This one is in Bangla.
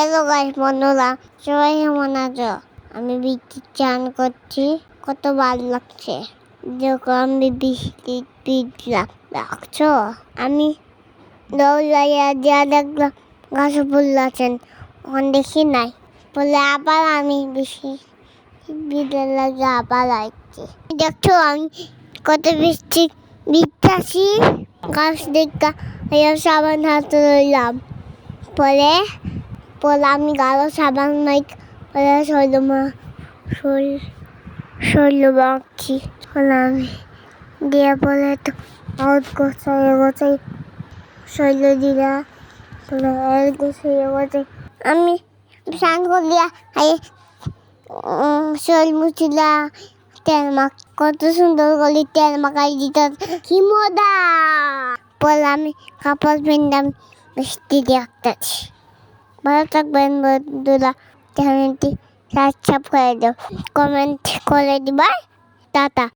হ্যালো গাইস বন্ধুরা, সবাই কেমন আছো? আমি বৃষ্টি চান করছি, কত ভালো লাগছে। যখন বৃষ্টি ভিজলাম দেখছ? আমি দৌড়াইয়া যা দেখলাম, গাছে ফুল আছেন ওখান দেখি নাই। বলে আবার আমি বেশি ভিজে লাগে আবার আসছি। দেখছ, আমি কত বৃষ্টি ভিজতেছি গাছ দেখা, সাবান হাতে রইলাম পরে আমি গালো সাবান মাইক পরে শৈল মা, শৈল শৈল মাখছি পরে আমি। দিয়ে পরে তো আউট গোছাই গোছাই শৈল দিলা পরে এর গোছাই গোছাই আমি স্নান করলিয়া আই শৈল মুছিলা, তেল মাখ, কত সুন্দর করে তেল মাখাই দিত কি মজা। পরে আমি কাপড় পিনলাম বৃষ্টি দেখতেছি ভালো থাকবেন বন্ধুরা চ্যানেলটি সাবস্ক্রাইব করে দাও কমেন্ট করে দিবা টাটা।